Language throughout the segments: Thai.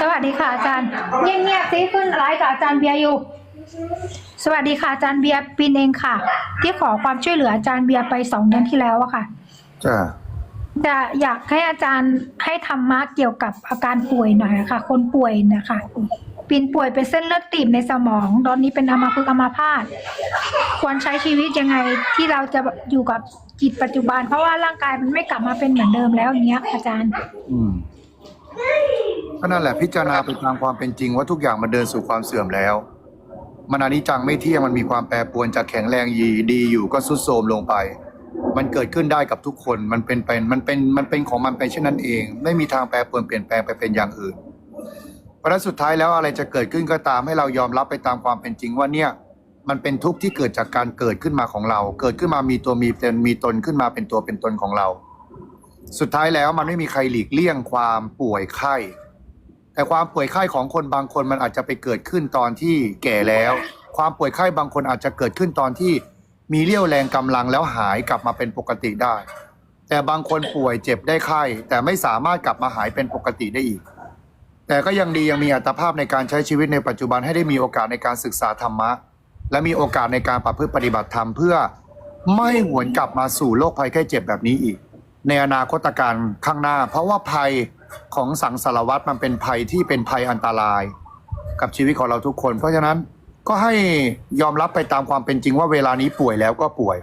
สวัสดีค่ะอาจารย์เงียบๆซิขึ้นไลฟ์กับอาจารย์เบียร์อยู่ สวัสดีค่ะอาจารย์เบียร์ปินเองค่ะ ที่ขอความช่วยเหลืออาจารย์เบียร์ไปสองเดือนที่แล้วอะค่ะ จ้าจะอยากให้อาจารย์ให้ธรรมะเกี่ยวกับอาการป่วยหน่อยค่ะคนป่วยนะคะปินป่วยเป็นเส้นเลือดตีบในสมอง ตอนนี้เป็นอัมาพึกษ์อัมาพาตควรใช้ชีวิตยังไงที่เราจะอยู่กับจิตปัจจุบัน เพราะว่าร่างกายมันไม่กลับมาเป็นเหมือนเดิมแล้วอย่างเงี้ย อาจารย์ อืม ก็นั่นแหละพิจารณาไปตามความเป็นจริงว่าทุกอย่างมันเดินสู่ความเสื่อมแล้ว มันอนิจจังไม่เที่ยงมันมีความแปรปรวนจากแข็งแรงยีดีอยู่ก็สุดโทรมลงไป มันเกิดขึ้นได้กับทุกคนมันเป็นเป็นมันเป็นมันเป็นของมันไปเช่นนั้นเอง ไม่มีทางแปรปรวนเปลี่ยนแปลงไปเป็นอย่างอื่นเพราะฉะนั้นสุดท้ายแล้วอะไรจะเกิดขึ้นก็ตามให้เรายอมรับไปตามความเป็นจริงว่าเนี่ยมันเป็นทุกข์ที่เกิดจากการเกิดขึ้นมาของเรา เกิดขึ้นมามีตัวมีตนมีตนขึ้นมาเป็นตัวเป็นตนของเรา สุดท้ายแล้วมันไม่มีใครหลีกเลี่ยงความป่วยไข้ แต่ความป่วยไข้ของคนบางคนมันอาจจะไปเกิดขึ้นตอนที่แก่แล้ว ความป่วยไข้บางคนอาจจะเกิดขึ้นตอนที่มีเรี่ยวแรงกำลังแล้วหายกลับมาเป็นปกติได้ แต่บางคนป่วยเจ็บได้ไข้ แต่ไม่สามารถกลับมาหายเป็นปกติได้อีก แต่ก็ยังดียังมีอัตภาพในการใช้ชีวิตในปัจจุบันให้ได้มีโอกาสในการศึกษาธรรมะ และมีโอกาสในการประพฤติปฏิบัติธรรมเพื่อไม่หวนกลับมาสู่โรคภัยไข้เจ็บแบบนี้อีก ในอนาคตการข้างหน้า เพราะว่าภัยของสังสารวัตรมันเป็นภัยที่เป็นภัยอันตราย กับชีวิตของเราทุกคน เพราะฉะนั้นก็ให้ยอมรับไปตามความเป็นจริงว่าเวลานี้ป่วยแล้วก็ป่วย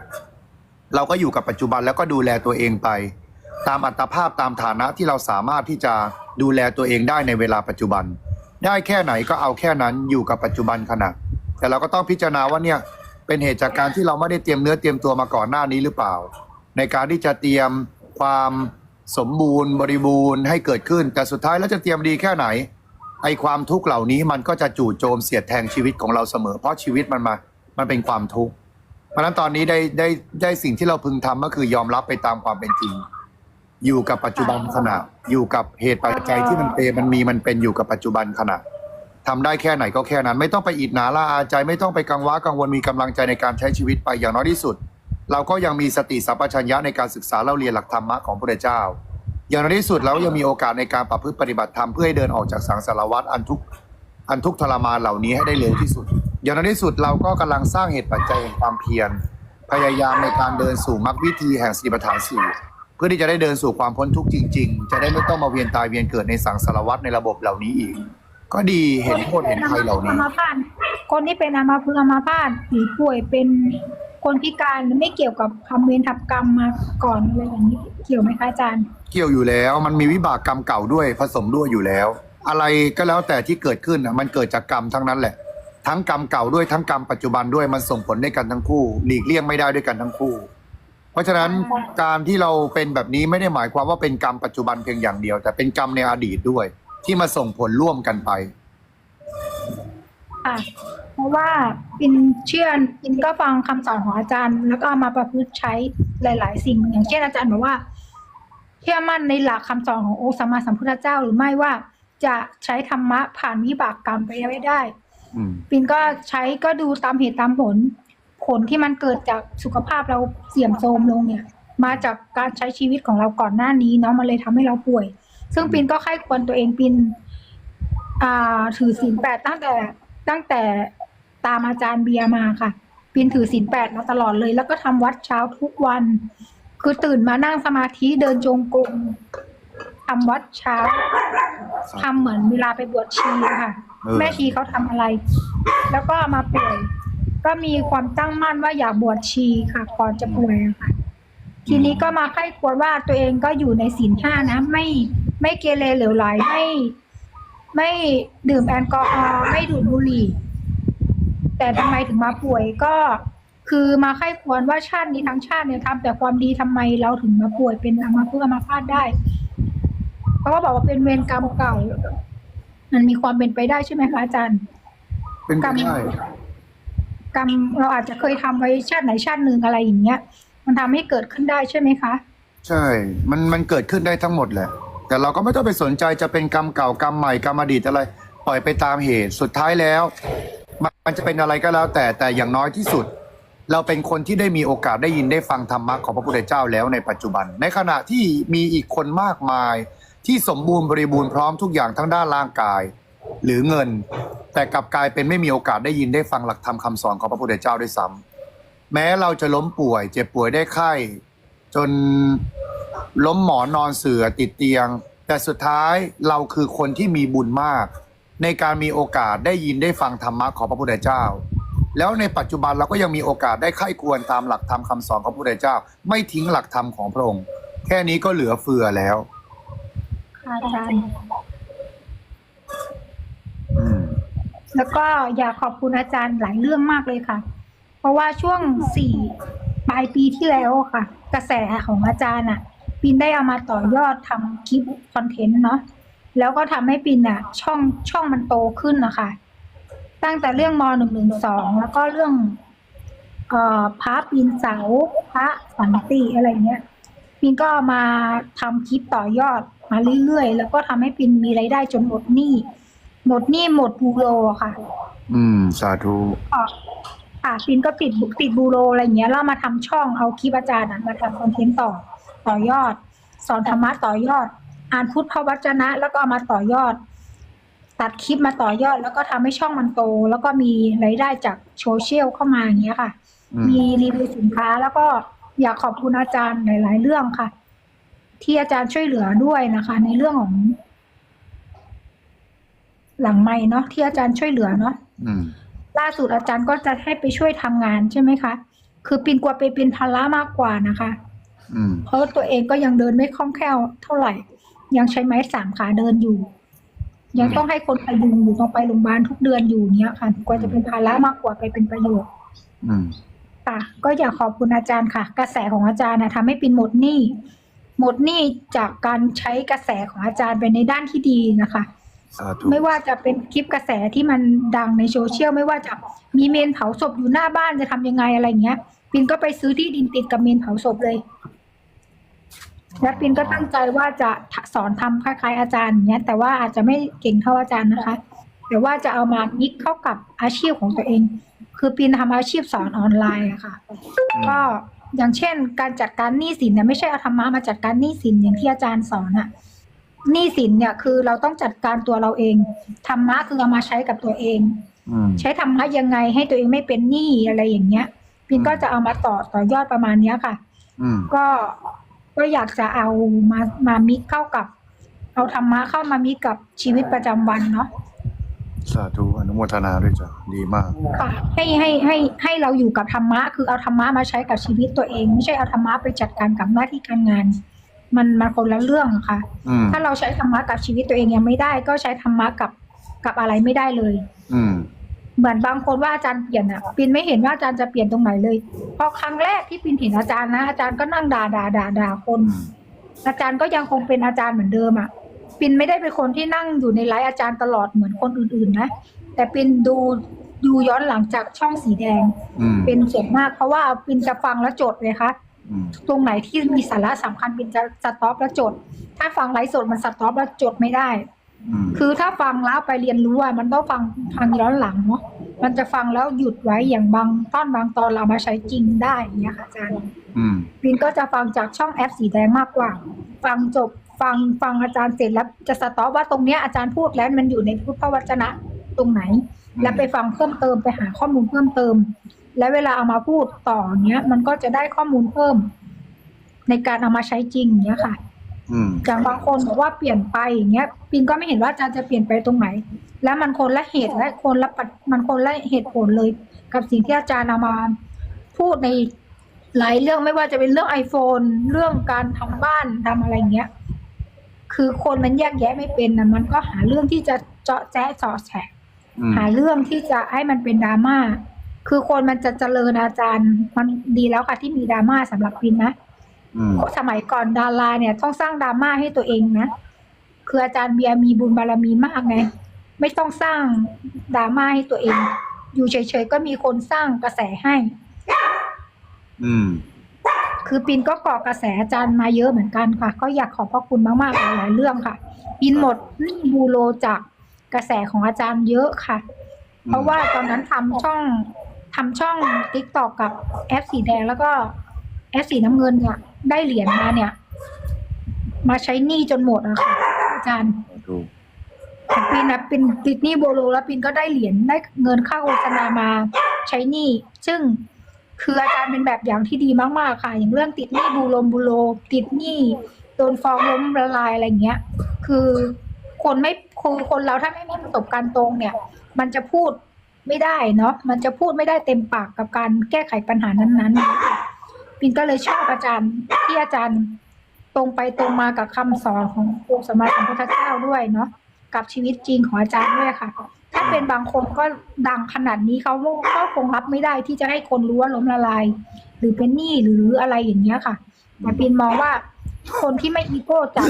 เราก็อยู่กับปัจจุบันแล้วก็ดูแลตัวเองไป ตามอัตภาพตามฐานะที่เราสามารถที่จะดูแลตัวเองได้ในเวลาปัจจุบัน ได้แค่ไหนก็เอาแค่นั้นอยู่กับปัจจุบันขณะแต่เราก็ต้องพิจารณาว่าเนี่ยเป็นเหตุจากการที่เราไม่ได้เตรียมเนื้อเตรียมตัวมาก่อนหน้านี้หรือเปล่า ในการที่จะเตรียม ความสมบูรณ์บริบูรณ์ให้เกิดขึ้น แต่สุดท้ายแล้วจะเตรียมดีแค่ไหน ไอความทุกข์เหล่านี้มันก็จะจู่โจมเสียดแทงชีวิตของเราเสมอ เพราะชีวิตมันมา มันเป็นความทุกข์เพราะฉะนั้นตอนนี้ได้ได้ได้สิ่งที่เราพึงทำก็คือยอมรับไปตามความเป็นจริง อยู่กับปัจจุบันขณะ อยู่กับเหตุปัจจัยที่มันเป็นมันมีมันเป็นอยู่กับปัจจุบันขณะทำได้แค่ไหนก็แค่นั้น ไม่ต้องไปอิดหนาละอาใจไม่ต้องไปกังวะกังวลมีกำลังใจในการใช้ชีวิตไปอย่างน้อยที่สุด เราก็ยังมีสติสัมปชัญญะในการศึกษาเล่าเรียนหลักธรรมะของพระเจ้า อย่างน้อยที่สุดเรายังมีโอกาสในการประพฤติปฏิบัติธรรมเพื่อให้เดินออกจากสังสารวัฏอันทุกข์อันทุกข์ทรมานเหล่านี้ให้ได้เร็วที่สุด อย่างน้อยที่สุดเราก็กำลังสร้างเหตุปัจจัยแห่งความเพียรพยายามในการเดินสู่มรรควิธีแห่งสติปัฏฐานสี่เพื่อที่จะได้เดินสู่ความพ้นทุกข์จริง ๆ จะได้ไม่ต้องมาเวียนตายเวียนเกิดในสังสารวัฏในระบบเหล่านี้อีก ก็ดีเห็นโทษเห็นภัยเหล่านี้คนที่เป็นอัมพฤกษ์อัมพาตหรือป่วยเป็น คนพิการไม่เกี่ยวกับคำเวรทับกรรมมาก่อนอะไรอย่างนี้ เกี่ยวไหมคะอาจารย์ เกี่ยวอยู่แล้ว มันมีวิบากกรรมเก่าด้วยผสมด้วยอยู่แล้ว อะไรก็แล้วแต่ที่เกิดขึ้นน่ะมันเกิดจากกรรมทั้งนั้นแหละ ทั้งกรรมเก่าด้วยทั้งกรรมปัจจุบันด้วยมันส่งผลด้วยกันทั้งคู่ หลีกเลี่ยงไม่ได้ด้วยกันทั้งคู่ เพราะฉะนั้นการที่เราเป็นแบบนี้ไม่ได้หมายความว่าเป็นกรรมปัจจุบันเพียงอย่างเดียว แต่เป็นกรรมในอดีตด้วย ที่มาส่งผลร่วมกันไป ค่ะ เพราะว่าปินเชื่อปินก็ฟังคำสอนของอาจารย์ แล้วก็เอามาประพฤติใช้หลาย ๆ สิ่ง อย่างเช่นอาจารย์บอกว่า เชื่อมั่นในหลักคำสอนขององค์สัมมาสัมพุทธเจ้าหรือไม่ว่าจะใช้ธรรมะผ่านวิบากกรรมไปไม่ได้อืมปินก็ใช้ก็ดูตามเหตุตามผล ผลที่มันเกิดจากสุขภาพเราเสื่อมโทรมลงเนี่ย มาจากการใช้ชีวิตของเราก่อนหน้านี้เนาะมันเลยทำให้เราป่วย ซึ่งปินก็ไข้ควรตัวเองปิน อ่า ถือศีลแปดตั้งแต่ ตั้งแต่ตามอาจารย์เบียร์มาค่ะปินถือศีลแปดมาตลอดเลย แล้วก็ทำวัดเช้าทุกวัน คือตื่นมานั่งสมาธิเดินจงกรมทำวัดเช้าทำเหมือนเวลาไปบวชชีอะค่ะเออแม่ชีเขาทำอะไร แล้วก็มาป่วย ก็มีความตั้งมั่นว่าอยากบวชชีค่ะ ก่อนจะป่วยอะค่ะ ทีนี้ก็มาไข้ควรว่าตัวเองก็อยู่ในศีลห้านะ ไม่ไม่เกเรเหลวไหลไม่ ไม่ดื่มแอลกอฮอล์ไม่ดูดบุหรี่ แต่ทำไมถึงมาป่วยก็คือมาไข้ควรว่าชาตินี้ทั้งชาติเนี่ยทำแต่ความดีทำไมเราถึงมาป่วยเป็นอัมาพึกษ์อัมาพาตได้ เพราะว่าบอกว่าเป็นเวรกรรมเก่า มันมีความเป็นไปได้ใช่ไหมคะอาจารย์ เป็นไปได้กรรมเราอาจจะเคยทำไว้ชาติไหนชาติหนึ่งอะไรอย่างเงี้ย มันทำให้เกิดขึ้นได้ใช่ไหมคะ ใช่ มันมันเกิดขึ้นได้ทั้งหมดแหละ แต่เราก็ไม่ต้องไปสนใจจะเป็นกรรมเก่ากรรมใหม่กรรมอดีตอะไร ปล่อยไปตามเหตุสุดท้ายแล้ว มันจะเป็นอะไรก็แล้ว แต่แต่อย่างน้อยที่สุด เราเป็นคนที่ได้มีโอกาสได้ยินได้ฟังธรรมะของพระพุทธเจ้าแล้วในปัจจุบัน ในขณะที่มีอีกคนมากมาย ที่สมบูรณ์บริบูรณ์พร้อมทุกอย่างทั้งด้านร่างกาย หรือเงิน แต่กลับกลายเป็นไม่มีโอกาสได้ยินได้ฟังหลักธรรมคำสอนของพระพุทธเจ้าด้วยซ้ำแม้เราจะล้มป่วย เจ็บป่วยได้ไข้จน ล้มหมอนนอนเสือติดเตียง แต่สุดท้ายเราคือคนที่มีบุญมาก ในการมีโอกาสได้ยินได้ฟังธรรมะของพระพุทธเจ้า แล้วในปัจจุบันเราก็ยังมีโอกาสได้ไข้ควรตามหลักธรรมคำสอนของพระพุทธเจ้า ไม่ทิ้งหลักธรรมของพระองค์ แค่นี้ก็เหลือเฟือแล้วค่ะอาจารย์อืมแล้วก็อยากขอบคุณอาจารย์หลายเรื่องมากเลยค่ะ เพราะว่าช่วงสี่ปลายปีที่แล้วค่ะ กระแสของอาจารย์อะ ปินได้เอามาต่อยอดทำคลิปคอนเทนต์เนาะแล้วก็ทำให้ปินอะช่องช่องมันโตขึ้นนะคะ ตั้งแต่เรื่องมหนึ่งหนึ่งสองแล้วก็เรื่องเอ่อพระปีนเสาพระสันติอะไรเงี้ยปินก็เอามาทำคลิปต่อยอดมาเรื่อยๆแล้วก็ทำให้ปินมีรายได้จนหมดหนี้หมดหนี้หมดบูโรค่ะ อืม สาธุก็ค่ะปินก็ปิดบุปิดบูโรอะไรอย่างเงี้ยแล้วมาทำช่องเอาคลิปอาจารย์อะมาทำคอนเทนต์ต่อ ต่อยอด สอนธรรมะต่อยอด อ่านพุทธพระวจนะ แล้วก็เอามาต่อยอด ตัดคลิปมาต่อยอด แล้วก็ทำให้ช่องมันโต แล้วก็มีรายได้จากโซเชียลเข้ามาอย่างเงี้ยค่ะอืมมีรีวิวสินค้าแล้วก็อยากขอบคุณอาจารย์หลาย ๆ เรื่องค่ะ ที่อาจารย์ช่วยเหลือด้วยนะคะ ในเรื่องของ หลังไม่เนาะที่อาจารย์ช่วยเหลือเนาะอืมล่าสุดอาจารย์ก็จะให้ไปช่วยทำงานใช่ไหมคะ คือปินกลัวไปเป็นภาระมากกว่านะคะอืม เพราะตัวเองก็ยังเดินไม่คล่องแคล่วเท่าไหร่ ยังใช้ไม้สามขาเดินอยู่ ยังต้องให้คนพยุงอยู่ต้องไปโรงพยาบาลทุกเดือนอยู่เนี้ยค่ะกลัวจะเป็นภาระมากกว่าไปเป็นประโยชน์อืมค่ะ ก็อยากขอบคุณอาจารย์ค่ะ กระแสของอาจารย์นะทำให้ปินหมดหนี้หมดหนี้จากการใช้กระแสของอาจารย์ไปในด้านที่ดีนะคะสาธุไม่ว่าจะเป็นคลิปกระแสที่มันดังในโซเชียลไม่ว่าจะมีเมนเผาศพอยู่หน้าบ้านจะทำยังไงอะไรเงี้ย ปินก็ไปซื้อที่ดินติดกับเมนเผาศพเลย และปินก็ตั้งใจว่าจะสอนทำคล้ายๆอาจารย์อย่างเงี้ย แต่ว่าอาจจะไม่เก่งเท่าอาจารย์นะคะ แต่ว่าจะเอามามิกเข้ากับอาชีพของตัวเอง คือปินทำอาชีพสอนออนไลน์อะค่ะ ก็อย่างเช่น การจัดการหนี้สินเนี่ยไม่ใช่เอาธรรมะมาจัดการหนี้สินอย่างที่อาจารย์สอนอะหนี้สินเนี่ยคือเราต้องจัดการตัวเราเองธรรมะคือเอามาใช้กับตัวเองอืมใช้ธรรมะยังไงให้ตัวเองไม่เป็นหนี้อะไรอย่างเงี้ยปินก็จะเอามาต่อต่อยอดประมาณเนี้ยค่ะอืมก็ ก็อยากจะเอามามามิกเข้ากับ เอาธรรมะเข้ามามิกกับชีวิตประจำวันเนาะสาธุอนุโมทนาด้วยจ้ะดีมากค่ะให้ให้ให้ให้เราอยู่กับธรรมะ คือเอาธรรมะมาใช้กับชีวิตตัวเอง ไม่ใช่เอาธรรมะไปจัดการกับหน้าที่การงาน มันมันคนละเรื่องอะค่ะอืมถ้าเราใช้ธรรมะกับชีวิตตัวเองยังไม่ได้ ก็ใช้ธรรมะกับกับอะไรไม่ได้เลย อืม เหมือนบางคนว่าอาจารย์เปลี่ยนอะปินไม่เห็นว่าอาจารย์จะเปลี่ยนตรงไหนเลยเพราะครั้งแรกที่ปินเห็นอาจารย์นะอาจารย์ก็นั่งด่าด่าด่าด่าคนอืมอาจารย์ก็ยังคงเป็นอาจารย์เหมือนเดิมอะปินไม่ได้เป็นคนที่นั่งอยู่ในไลฟ์อาจารย์ตลอดเหมือนคนอื่นๆนะแต่ปินดูดูย้อนหลังจากช่องสีแดงอืมเป็นส่วนมาก เพราะว่าปินจะฟังแล้วจดเลยค่ะอืมตรงไหนที่มีสาระสำคัญปินจะสต็อปแล้วจด ถ้าฟังไลฟ์สดมันสต็อปแล้วจดไม่ได้อืมคือถ้าฟังแล้วไปเรียนรู้อะมันต้องฟังฟังย้อนหลังเนาะ มันจะฟังแล้วหยุดไว้อย่างบางตอนบางตอนเราเอามาใช้จริงได้อย่างเงี้ยค่ะอาจารย์อืมปินก็จะฟังจากช่องแอปสีแดงมากกว่า ฟังจบฟังฟังอาจารย์เสร็จแล้วจะสต็อปว่าตรงเนี้ยอาจารย์พูดแล้วมันอยู่ในพุทธวจนะตรงไหนอืมแล้วไปฟังเพิ่มเติมไปหาข้อมูลเพิ่มเติม แล้วเวลาเอามาพูดต่อเนี้ย มันก็จะได้ข้อมูลเพิ่ม ในการเอามาใช้จริงเนี้ยค่ะ อืมอย่างบางคนบอกว่าเปลี่ยนไปอย่างเงี้ยปินก็ไม่เห็นว่าอาจารย์จะเปลี่ยนไปตรงไหน แล้วมันคนละเหตุและคนละปัจมันคนละเหตุผลเลย กับสิ่งที่อาจารย์เอามา พูดในหลายเรื่องไม่ว่าจะเป็นเรื่อง iPhone เรื่องการทำบ้านทำอะไรเงี้ย คือคนมันแยกแยะไม่เป็นนะมันก็หาเรื่องที่จะเจาะแจ๊ะเสอแฉะอืมหาเรื่องที่จะให้มันเป็นดราม่าคือคนมันจะเจริญอาจารย์ มันดีแล้วค่ะที่มีดราม่าสำหรับปินนะ อืมสมัยก่อนดาราเนี่ยต้องสร้างดราม่าให้ตัวเองนะคืออาจารย์เบียร์มีบุญบารมีมากไงไม่ต้องสร้างดราม่าให้ตัวเอง อยู่เฉยๆก็มีคนสร้างกระแสให้ อืม คือปินก็เกาะกระแสอาจารย์มาเยอะเหมือนกันค่ะ ก็อยากขอบพระคุณมากๆหลายๆเรื่องค่ะปินหมดหนี่บูโรจากกระแสของอาจารย์เยอะค่ะ เพราะว่าตอนนั้นทำช่องทำช่องติ๊กตอกกับแอปสีแดงแล้วก็ แอปสีน้ำเงินเนี่ย ได้เหรียญมาเนี่ย มาใช้หนี้จนหมดอะค่ะ อาจารย์ดูปินนะปินติดหนี้โบโลแล้วปินก็ได้เหรียญได้เงินค่าโฆษณามาใช้หนี้ซึ่งคืออาจารย์เป็นแบบอย่างที่ดีมากๆค่ะ อย่างเรื่องติดหนี้บูโรมบูโรติดหนี้โดนฟ้องล้มละลายอะไรเงี้ย คือคนไม่คือคนเราถ้าไม่มีประสบการณ์ตรงเนี่ย มันจะพูดไม่ได้เนาะมันจะพูดไม่ได้เต็มปากกับการแก้ไขปัญหานั้นๆ ปินก็เลยชอบอาจารย์ที่อาจารย์ตรงไปตรงมากับคำสอนขององค์สมมาสัมพุทธเจ้าด้วยเนาะกับชีวิตจริงของอาจารย์ด้วยค่ะ ถ้าเป็นบางคนก็ดังขนาดนี้เขาก็คงรับไม่ได้ที่จะให้คนรู้ว่าล้มละลาย หรือเป็นหนี้หรืออะไรอย่างเงี้ยค่ะแต่ปินมองว่าคนที่ไม่อีโก้จัด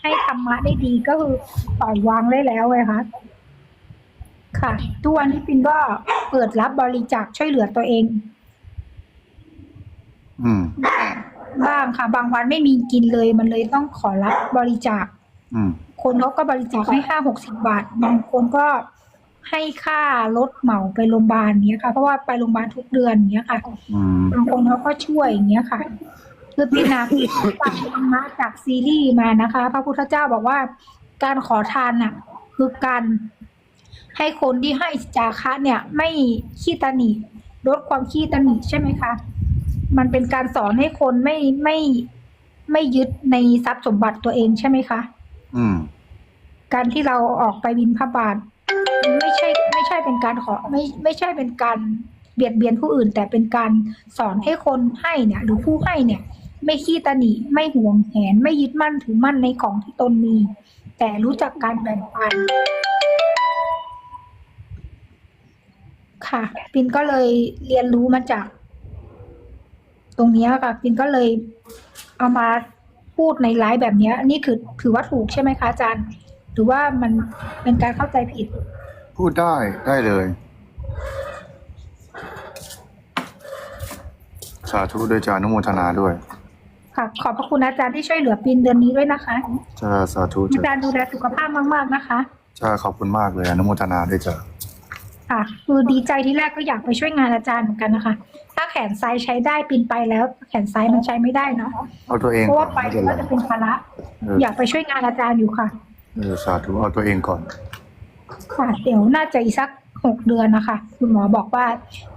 ให้ธรรมะได้ดีก็คือปล่อยวางได้แล้วไงคะค่ะทุกวันที่ปินก็เปิดรับบริจาคช่วยเหลือตัวเอง อืม บ้างค่ะ บางวันไม่มีกินเลยมันเลยต้องขอรับบริจาค อืม คนเขาก็บริจาคให้ห้าหกสิบาท บางคนก็ให้ค่ารถเหมาไปโรงพยาบาลเนี้ยค่ะ เพราะว่าไปโรงพยาบาลทุกเดือนเนี้ยค่ะ อืม บางคนเขาก็ช่วยอย่างเงี้ยค่ะคือพี่นาฟังธรรมะจากซีรีส์มานะคะ พระพุทธเจ้าบอกว่า การขอทานน่ะ คือการให้คนที่ให้จาคะเนี่ย ไม่ขี้ตาหนีลดความขี้ตาหนีใช่ไหมคะ มันเป็นการสอนให้คนไม่ไม่ไม่ยึดในทรัพย์สมบัติตัวเองใช่ไหมคะ อืม การที่เราออกไปบินพระบาทไม่ใช่ ไม่ใช่เป็นการขอไม่ไม่ใช่เป็นการเบียดเบียนผู้อื่น แต่เป็นการสอนให้คนให้เนี่ย หรือผู้ให้เนี่ย ไม่ขี้ตาหนีไม่หวงแหน ไม่ยึดมั่นถือมั่นในของที่ตนมี แต่รู้จักการแบ่งปันค่ะปินก็เลยเรียนรู้มาจาก ตรงเนี้ยค่ะปินก็เลยเอามาพูดในไลฟ์แบบเนี้ยอันนี่คือถือว่าถูกใช่ไหมคะอาจารย์หรือว่ามันเป็นการเข้าใจผิด พูดได้ได้เลย สาธุด้วยจานุโมทนาด้วย ค่ะ ขอบพระคุณอาจารย์ที่ช่วยเหลือปินเดือนนี้ด้วยนะคะจ้าสาธุอาจ้าจารย์ดูแลสุขภาพมากๆนะคะจ้าขอบคุณมากเลยอนุโมทนาด้วยจ้าค่ะ คือดีใจที่แรกก็อยากไปช่วยงานอาจารย์เหมือนกันนะคะ ถ้าแขนซ้ายใช้ได้ปินไปแล้ว แขนซ้ายมันใช้ไม่ได้เนาะเอาตัวเองเพราะก่อว่านไปไม่เป็นไรก็จะเป็นภาระเอออยากไปช่วยงานอาจารย์อยู่ค่ะ เออสาธุเอาตัวเองก่อน ค่ะเดี๋ยวน่าจะอีกสักหกเดือนนะคะ คุณหมอบอกว่า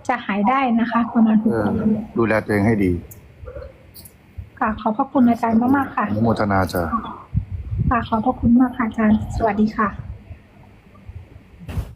จะหายได้นะคะ ประมาณหเอกอ เดือนดูแลตัวเองให้ดีค่ะ ขอบพระคุณอาจารย์มากๆค่ะ อนุโมทนาจ้าค่ะ ขอบพระคุณมากค่ะอาจารย์ สวัสดีค่ะ